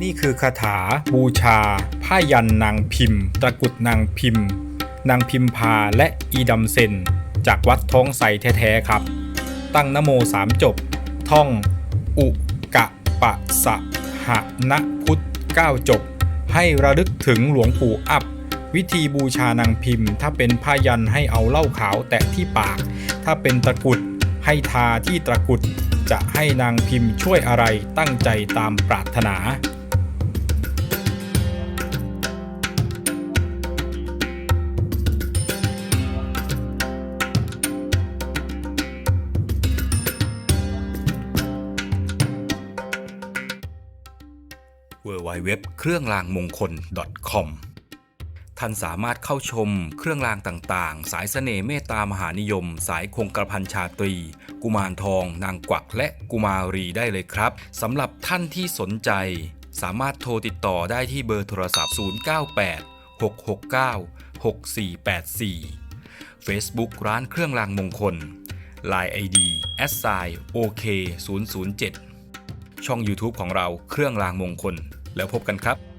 นี่คือคาถาบูชา ผ้ายันนางพิมพ์ ตะกุดนางพิมพ์ นางพิมพาและอีดำเซน จากวัดท้องใสแท้ๆครับ ตั้งนโมสามจบ ท่อง อุกะปะสะหะนะพุทธเก้าจบ ให้ระลึกถึงหลวงปู่อับวิธีบูชานางพิมพ์ ถ้าเป็นผ้ายันให้เอาเหล้าขาวแตะที่ปาก ถ้าเป็นตะกุดให้ทาที่ตะกุดจะให้นางพิมพ์ช่วยอะไรตั้งใจตามปรารถนา w w w เครื่องรางมงคล .com ท่านสามารถเข้าชมเครื่องรางต่างๆ สายเสน่ห์เมตตามหานิยม สายคงกระพันชาตรี กุมารทอง นางกวักและกุมารีได้เลยครับสำหรับท่านที่สนใจ สามารถโทรติดต่อได้ที่เบอร์โทรศัพท์ 098 669 6484 Facebook ร้านเครื่องรางมงคล Line ID s i OK 007 ช่อง YouTube ของเราเครื่องรางมงคล แล้วพบกันครับ